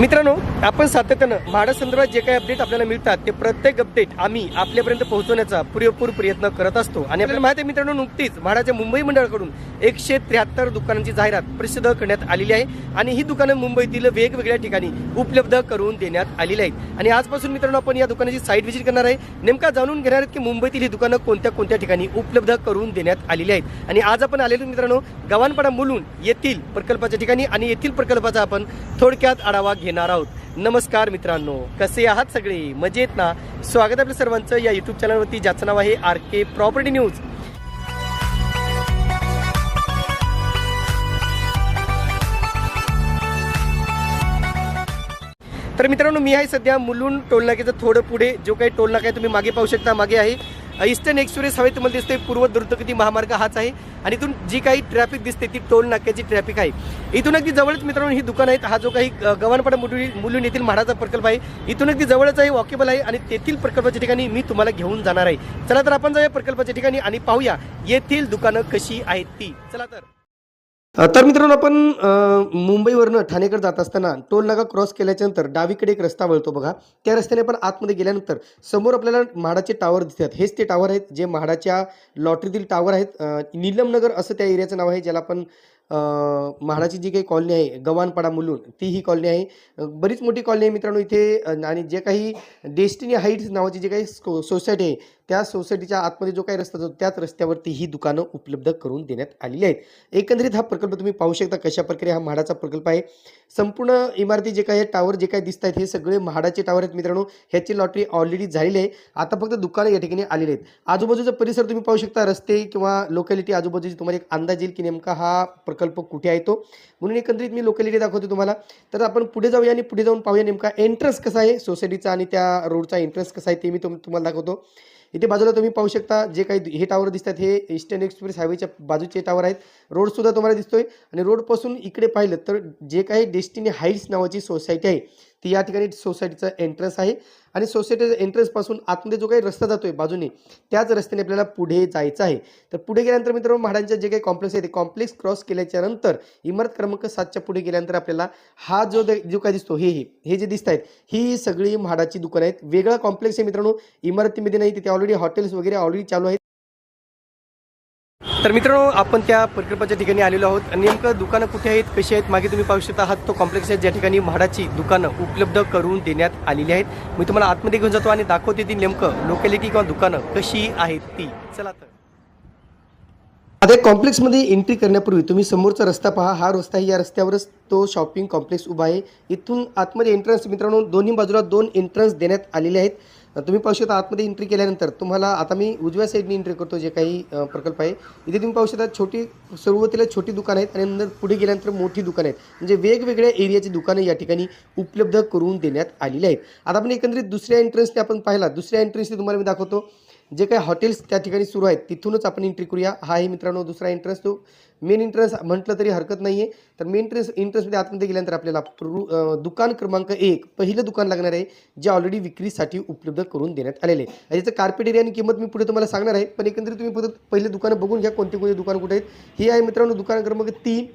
मित्रांनो आपण सातत्यानं भाड्यासंदर्भात जे काही अपडेट आपल्याला मिळतात ते प्रत्येक अपडेट आम्ही आपल्यापर्यंत पोहोचवण्याचा पुरेपूर प्रयत्न करत असतो. आणि आपल्याला माहिती आहे मित्रांनो नुकतीच म्हाडाच्या मुंबई मंडळाकडून एकशे त्र्याहत्तर दुकानांची जाहिरात प्रसिद्ध करण्यात आलेली आहे. आणि ही दुकानं मुंबईतील वेगवेगळ्या ठिकाणी उपलब्ध करून देण्यात आलेली आहेत. आणि आजपासून मित्रांनो आपण या दुकानाची साईट व्हिजिट करणार आहे. नेमका जाणून घेणार आहेत की मुंबईतील ही दुकानं कोणत्या कोणत्या ठिकाणी उपलब्ध करून देण्यात आलेली आहेत. आणि आज आपण आलेलो मित्रांनो गव्हाणपाडा मुलून येथील प्रकल्पाच्या ठिकाणी. आणि येथील प्रकल्पाचा आपण थोडक्यात आढावा घेणार आहोत. नमस्कार मित्रांनो कसे आहात सगळे? मजेत ना? स्वागत आपल्या सर्वांचं या युट्यूब चॅनलवरती ज्याचं नाव आहे आर के प्रॉपर्टी न्यूज तर मित्रांनो मी आहे सध्या मुलून टोलनाक्याचं थोडं पुढे. जो काही टोलनाका आहे तुम्ही मागे पाहू शकता. मागे आहे ईस्टर्न एक्सप्रेस हवे तुम्हाला दिसते पूर्व द्रुतगती महामार्ग हाच आहे. आणि इथून जी काही ट्रॅफिक दिसते ती टोल नाक्याची ट्रॅफिक आहे. इथून अगदी जवळच मित्रांनो ही दुकान आहेत. हा जो काही गव्हाणपाडा मुली मुलून येथील म्हाडाचा प्रकल्प आहे. इथून अगदी जवळच आहे वॉकेबल आहे. आणि तेथील प्रकल्पाच्या ठिकाणी मी तुम्हाला घेऊन जाणार आहे. चला तर आपण जाऊया प्रकल्पाच्या ठिकाणी आणि पाहूया येथील दुकानं कशी आहेत ती. चला तर. तर मित्रांनो आपण मुंबईवरनं ठाणेकडे जात असताना टोल नाका क्रॉस केल्याच्यानंतर डावीकडे एक रस्ता वळतो बघा. त्या रस्त्याने आपण आतमध्ये गेल्यानंतर समोर आपल्याला म्हाडाचे टावर दिसतात. हेच ते टावर आहेत जे म्हाडाच्या लॉटरीतील टावर आहेत. नीलमनगर असं त्या एरियाचं नाव आहे ज्याला आपण म्हाडाची जी काही कॉलनी आहे गव्हाणपाडा मुलून ती ही कॉलनी आहे बरीच मोठी कॉलनी आहे मित्रांनो इथे. आणि जे काही डेस्टिनी हाईट्स नावाची जी काही सो सोसायटी आहे त्या सोसायटीच्या आतमध्ये जो काही रस्ता जातो त्याच रस्त्यावरती ही दुकानं उपलब्ध करून देण्यात आलेली आहेत. एकंदरीत हा प्रकल्प तुम्ही पाहू शकता कशा प्रकारे हा म्हाडाचा प्रकल्प आहे. संपूर्ण इमारती जे काही टावर जे काही दिसत आहेत हे सगळे म्हाडाचे टावर आहेत मित्रांनो. ह्याची लॉटरी ऑलरेडी झालेली आहे. आता फक्त दुकानं या ठिकाणी आलेली आहेत. आजूबाजूचा परिसर तुम्ही पाहू शकता रस्ते किंवा लोकॅलिटी आजूबाजूची तुम्हाला एक अंदाज येईल की नेमका हा प्रकल्प प्रकल्प कुठे आहे तो? म्हणून एकंदरीत मी लोकॅलिटी दाखवतो तुम्हाला. तर आपण पुढे जाऊया आणि पुढे जाऊन पाहूया नेमका एंट्रन्स कसा आहे सोसायटीचा आणि त्या रोडचा एंट्रन्स कसा आहे ते मी तुम तुम्हाला दाखवतो. इथे बाजूला तुम्ही पाहू शकता जे काही हे टावर दिसतात हे ईस्टर्न एक्सप्रेस हायवेच्या बाजूचे टावर आहेत. रोडसुद्धा तुम्हाला दिसतोय. आणि रोडपासून इकडे पाहिलं तर जे काही डेस्टिनी हाईट्स नावाची सोसायटी आहे ती या ठिकाणी सोसायटीचं एंट्रन्स आहे. आणि सोसायटीच्या एंट्रन्सपासून आतमध्ये जो काही रस्ता जातोय बाजूने त्याच रस्त्याने आपल्याला पुढे जायचं आहे. तर पुढे गेल्यानंतर मित्रांनो म्हाडांच्या जे काही कॉम्प्लेक्स आहे ते कॉम्प्लेक्स क्रॉस केल्याच्यानंतर इमारत क्रमांक सातच्या पुढे गेल्यानंतर आपल्याला हा जो द- जो काय दिसतो हे हे हे जे दिसत आहेत ही सगळी म्हाडाची दुकानं आहेत. वेगळा कॉम्प्लेक्स आहे मित्रांनो इमारतीमध्ये नाही तिथे ऑलरेडी हॉटेल्स वगैरे ऑलरेडी चालू आहेत. तर मित्रांनो आपण त्या प्रकल्पाच्या ठिकाणी आलेलो आहोत. नेमकं दुकानं कुठे आहेत कशी आहेत मागे तुम्ही पाहू शकता. आहात तो कॉम्प्लेक्स आहे. ज्या ठिकाणी म्हाडाची दुकानं उपलब्ध करून देण्यात आलेली आहेत. मी तुम्हाला आतमध्ये घेऊन जातो आणि दाखवते ती नेमकं लोकॅलिटी किंवा दुकानं कशी आहेत ती. चला तर. आता कॉम्प्लेक्समध्ये एंट्री करण्यापूर्वी तुम्ही समोरचा रस्ता पहा. हा रस्ता आहे. या रस्त्यावरच तो शॉपिंग कॉम्प्लेक्स उभा आहे. इथून आतमध्ये एंट्रन्स मित्रांनो दोन्ही बाजूला दोन एंट्रन्स देण्यात आलेले आहेत. तुम्ही पाहू शकता आतमध्ये एंट्री केल्यानंतर तुम्हाला आता मी उजव्या साईडने एंट्री करतो जे काही प्रकल्प आहे. इथे तुम्ही पाहू शकता छोटी सुरुवातीला छोटी दुकान आहेत आणि नंतर पुढे गेल्यानंतर मोठी दुकानं आहेत. म्हणजे वेगवेगळ्या एरियाची दुकानं या ठिकाणी उपलब्ध करून देण्यात आलेली आहेत. आता आपण एकंदरीत दुसऱ्या एंट्रन्सने आपण पाहिला दुसऱ्या एंट्रन्सने तुम्हाला मी दाखवतो. जे काही हॉटेल्स त्या ठिकाणी सुरू आहेत तिथूनच आपण एंट्री करूया. हा आहे मित्रांनो दुसरा एंट्रन्स तो. मेन एंट्रन्स म्हटलं तरी हरकत नाही आहे तर मेन एंट्रन्स एंट्रन्समध्ये आतमध्ये गेल्यानंतर आपल्याला दुकान क्रमांक एक पहिलं दुकान लागणार आहे जे ऑलरेडी विक्रीसाठी उपलब्ध करून देण्यात आलेले आहे. याचं कार्पेट एरिया आणि किंमत मी पुढे तुम्हाला सांगणार आहे पण एकंदरीत तुम्ही फक्त पहिले दुकानं बघून घ्या कोणते कोणते दुकान कुठे आहेत. हे आहे मित्रांनो दुकान क्रमांक तीन.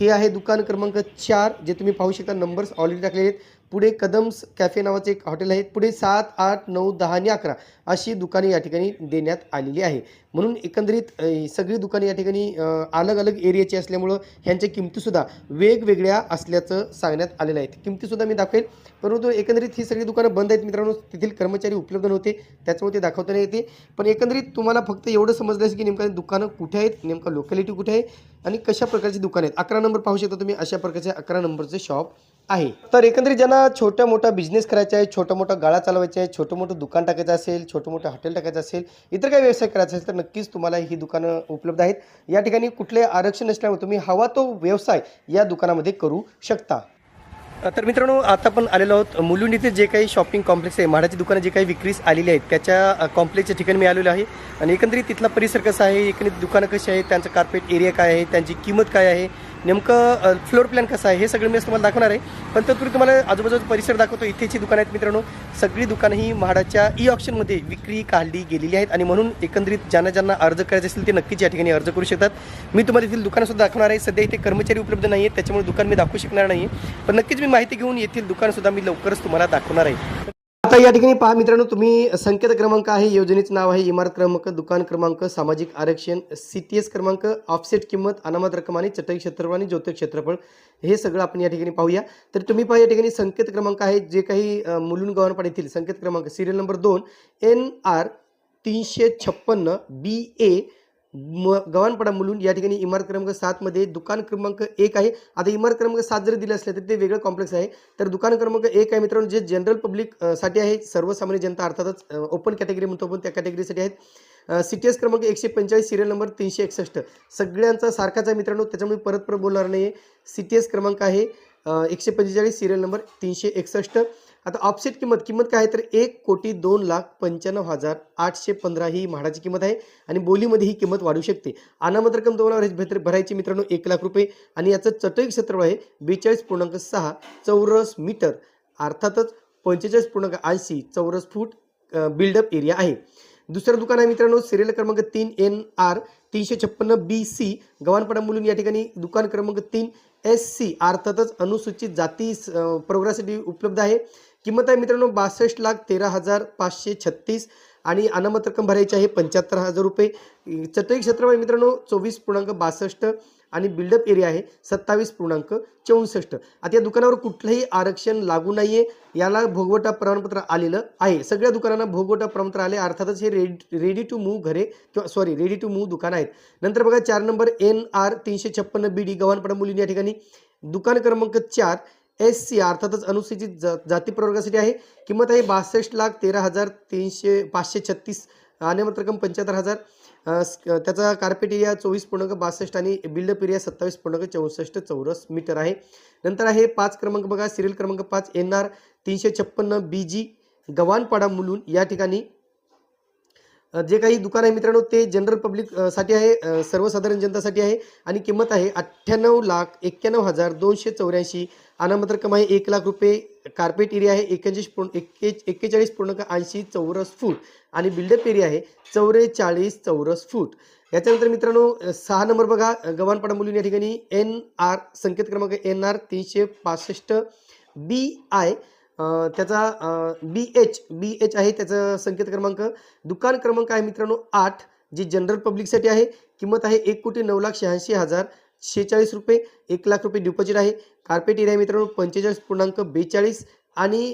हे आहे दुकान क्रमांक चार जे तुम्ही पाहू शकता नंबर्स ऑलरेडी टाकलेले आहेत. पुढे कदम्स कॅफे नावाचे एक हॉटेल आहे. पुढे सात आठ नऊ दहा आणि अकरा अशी दुकाने या ठिकाणी देण्यात आलेली आहे. म्हणून एकंदरीत सगळी दुकाने या ठिकाणी अलग अलग एरियाची असल्यामुळं ह्यांच्या किमतीसुद्धा वेगवेगळ्या असल्याचं सांगण्यात आलेलं आहे. किमतीसुद्धा मी दाखवेल. परंतु एकंदरीत ही सगळी दुकानं बंद आहेत मित्रांनो. तेथील कर्मचारी उपलब्ध नव्हते. त्याच्यामुळे ते दाखवता नाही येते. पण एकंदरीत तुम्हाला फक्त एवढं समजलं असेल की नेमकं दुकानं कुठे आहेत नेमकं लोकॅलिटी कुठे आहे आणि कशा प्रकारची दुकानं आहेत. अकरा नंबर पाहू शकता तुम्ही अशा प्रकारचे अकरा नंबरचे शॉप आहे. तर एकंदरीत ज्यांना छोटा मोठा बिझनेस करायचा आहे छोटा मोठा गाळा चालवायचा आहे छोटं मोठं दुकान टाकायचं असेल छोटं मोठं हॉटेल टाकायचं असेल इतर काही व्यवसाय करायचा असेल तर नक्कीच तुम्हाला ही दुकानं उपलब्ध आहेत. या ठिकाणी कुठले आरक्षण नसल्यामुळे तुम्ही हवा तो व्यवसाय या दुकानामध्ये करू शकता. तर मित्रांनो आता आपण आलेलो आहोत मुलुंड इथे जे काही शॉपिंग कॉम्प्लेक्स आहे म्हाडाची दुकानं जे काही विक्रीस आलेली आहेत त्याच्या कॉम्प्लेक्सच्या ठिकाणी मी आलेलो आहे. आणि एकंदरीत तिथला परिसर कसा आहे? एकंदरीत दुकानं कशी आहेत? त्यांचं कार्पेट एरिया काय आहे? त्यांची किंमत काय आहे? नेमकं फ्लोर प्लॅन कसं आहे? हे सगळं मी तुम्हाला दाखवणार आहे. पण तत्पूर्वी तुम्हाला आजूबाजूचा परिसर दाखवतो. इथेची दुकानं आहेत मित्रांनो सगळी दुकानं ही म्हाडाच्या ई ऑप्शनमध्ये विक्री काढली गेलेली आहेत. आणि म्हणून एकंदरीत ज्यांना ज्यांना अर्ज करायचे असतील ते नक्कीच या ठिकाणी अर्ज करू शकतात. मी तुम्हाला येथील दुकानंसुद्धा दाखवणार आहे. सध्या इथे कर्मचारी उपलब्ध नाही आहेत. त्याच्यामुळे दुकान मी दाखवू शकणार नाही. पण नक्कीच मी माहिती घेऊन येथील दुकानसुद्धा मी लवकरच तुम्हाला दाखवणार आहे. आता या ठिकाणी पहा मित्रांनो तुम्ही संकेत क्रमांक आहे योजनेचं नाव आहे इमारत क्रमांक दुकान क्रमांक सामाजिक आरक्षण सी टी एस क्रमांक ऑफसेट किंमत अनामत रक्कम आणि चटई क्षेत्रफळ आणि ज्योतिष क्षेत्रफळ. हे सगळं आपण या ठिकाणी पाहूया. तर तुम्ही पहा या ठिकाणी संकेत क्रमांक आहे जे काही मुलुंड गव्हाणपाड येथील संकेत क्रमांक सिरियल नंबर दोन एन आर तीनशे छप्पन्न बी ए म गव्हाणपाडा मुलून या ठिकाणी इमारत क्रमांक सातमध्ये दुकान क्रमांक एक आहे. आता इमारत क्रमांक सात जरी दिले असले तर ते वेगळं कॉम्प्लेक्स आहे. तर दुकान क्रमांक एक आहे मित्रांनो जे जनरल पब्लिकसाठी आहे. सर्वसामान्य जनता अर्थातच ओपन कॅटेगरी म्हणतो आपण त्या कॅटेगरीसाठी आहेत. सी टी एस क्रमांक एकशे पंचेचाळीस सिरियल नंबर तीनशे एकसष्ट. सगळ्यांचा सारखाच आहे मित्रांनो त्याच्यामुळे परत परत बोलणार नाही सी टी एस क्रमांक आहे एकशे पंचेचाळीस सिरियल नंबर तीनशे एकसष्ट. आता ऑफसेट किंमत किंमत काय आहे? तर एक कोटी दोन लाख पंच्याण्णव हजार आठशे पंधरा ही म्हाडाची किंमत आहे आणि बोलीमध्ये ही किंमत वाढू शकते. अनामत रक्कम तुम्हाला भरायची मित्रांनो एक लाख रुपये. आणि याचं चटई क्षेत्रफळ आहे बेचाळीस पूर्णांक सहा चौरस मीटर. अर्थातच पंचेचाळीस पूर्णांक ऐंशी चौरस फूट बिल्डअप एरिया आहे. दुसरं दुकान आहे मित्रांनो सिरियल क्रमांक तीन एन आर तीनशे छप्पन्न बी सी गव्हाणपाडा मुलून या ठिकाणी दुकान क्रमांक तीन एस सी अर्थातच अनुसूचित जाती प्रोग्रासाठी उपलब्ध आहे. किंमत आहे मित्रांनो बासष्ट लाख तेरा हजार पाचशे छत्तीस आणि अनामत रक्कम भरायची आहे पंच्याहत्तर हजार रुपये. चटई क्षेत्रफळ आहे मित्रांनो चोवीस पूर्णांक बासष्ट आणि बिल्डअप एरिया आहे सत्तावीस पूर्णांक चौसष्ट. आता या दुकानावर कुठलंही आरक्षण लागू नाही आहे याला भोगवटा प्रमाणपत्र आलेलं आहे. सगळ्या दुकानांना भोगवटा प्रमाणपत्र आले. अर्थातच हे रेडी रेडी टू मूव्ह घरे किंवा सॉरी रेडी टू मूव्ह दुकान आहेत. नंतर बघा चार नंबर एन आर तीनशे छप्पन्न बी डी गव्हाणपाडा मुलींनी या ठिकाणी दुकान क्रमांक चार एस सी अर्थातच अनुसूचित जाती प्रवर्गासाठी आहे. किंमत आहे बासष्ट लाख तेरा हजार तीनशे पाचशे छत्तीस आणि रक्कम पंच्याहत्तर हजार. त्याचा कार्पेट एरिया चोवीस पूर्णांक बासष्ट आणि बिल्डअप एरिया सत्तावीस पूर्णांक चौसष्ट चौरस मीटर आहे. नंतर आहे पाच क्रमांक बघा सिरियल क्रमांक पाच एन आर तीनशे छप्पन्न बी जी गव्हाणपाडा मुलून या ठिकाणी जे काही दुकान आहे मित्रांनो ते जनरल पब्लिकसाठी आहे सर्वसाधारण जनतासाठी आहे आणि किंमत आहे अठ्ठ्याण्णव लाख एक्क्याण्णव हजार दोनशे चौऱ्याऐंशी. अनामत रक्कम आहे एक लाख रुपये कार्पेट एरिया आहे एक्क्याऐंशी पूर्ण एक्के एक्केचाळीस पूर्णांक ऐंशी चौरस फूट आणि बिल्डअप एरिया आहे चौवेचाळीस चौरस फूट. याच्यानंतर मित्रांनो सहा नंबर बघा गव्हाणपाडा मुलीन या ठिकाणी एन आर संकेत क्रमांक एन आर तीनशे पासष्ट बी आय त्याचा बी एच बी एच आहे त्याचा संकेत क्रमांक. दुकान क्रमांक आहे मित्रांनो आठ जी जनरल पब्लिकसाठी आहे. किंमत आहे एक कोटी नऊ लाख शहाऐंशी हजार शेहेचाळीस रुपये. एक लाख रुपये डिपॉझिट आहे. कार्पेट एरिया मित्रांनो पंचेचाळीस पूर्णांक बेचाळीस. आणि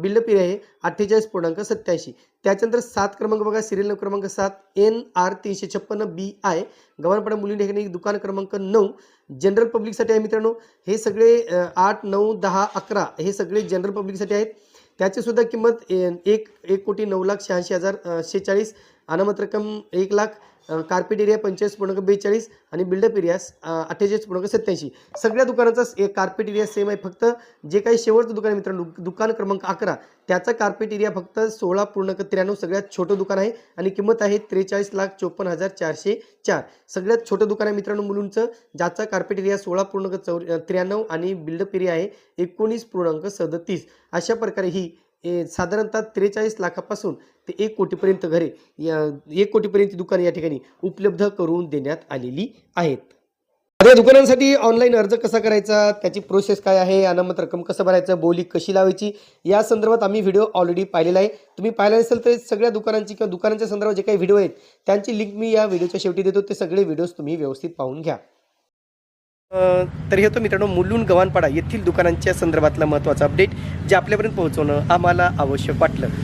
बिल्डअप एरिया आहे अठ्ठेचाळीस पूर्णांक सत्याऐंशी. त्याच्यानंतर सात क्रमांक बघा सिरियल क्रमांक सात एन आर तीनशे छप्पन्न बी आय गव्हाणपाडा मुली ठिकाणी दुकान क्रमांक नऊ. जनरल पब्लिकसाठी आहे मित्रांनो हे सगळे आठ नऊ दहा अकरा हे सगळे जनरल पब्लिकसाठी आहेत. त्याची सुद्धा किंमत एक एक कोटी नऊ लाख शहाऐंशी हजार अ, शेहेचाळीस. अनामत रक्कम एक लाख कार्पेट एरिया पंचेचाळीस पूर्णांक बेचाळीस आणि बिल्डअप एरिया अठ्ठेचाळीस पूर्णांक सत्याऐंशी सगळ्या दुकानाचा एक कार्पेट एरिया सेम आहे. फक्त जे काही शेवटचं दुकान आहे मित्रांनो दुकान क्रमांक अकरा त्याचा कार्पेट एरिया फक्त सोळा पूर्णांक त्र्याण्णव सगळ्यात छोटं दुकान आहे आणि किंमत आहे त्रेचाळीस लाख चोपन्न हजार चारशे चार. सगळ्यात छोटं दुकान आहे मित्रांनो मुलूंचं ज्याचा कार्पेट एरिया सोळा पूर्णांक चौ त्र्याण्णव आणि बिल्डअप एरिया आहे एकोणीस पूर्णांक सदतीस. अशा प्रकारे ही ए, साधारणतः त्रेचाळीस लाखापासून ते एक कोटीपर्यंत घरे या एक कोटीपर्यंत दुकाने या ठिकाणी उपलब्ध करून देण्यात आलेली आहेत. आता या दुकानांसाठी ऑनलाईन अर्ज कसा करायचा? त्याची प्रोसेस काय आहे? अनामत रक्कम कसं भरायचं? बोली कशी लावायची? या संदर्भात आम्ही व्हिडिओ ऑलरेडी पाहिलेला आहे. तुम्ही पाहिला नसेल तर सगळ्या दुकानांची किंवा दुकानांच्या संदर्भात जे काही व्हिडिओ आहेत त्यांची लिंक मी या व्हिडिओच्या शेवटी देतो. ते सगळे व्हिडिओज तुम्ही व्यवस्थित पाहून घ्या. तर हे होतं मित्रांनो मुलून गव्हाणपाडा येथील दुकानांच्या संदर्भातला महत्त्वाचा अपडेट जे आपल्यापर्यंत पोहोचवणं आम्हाला आवश्यक वाटलं.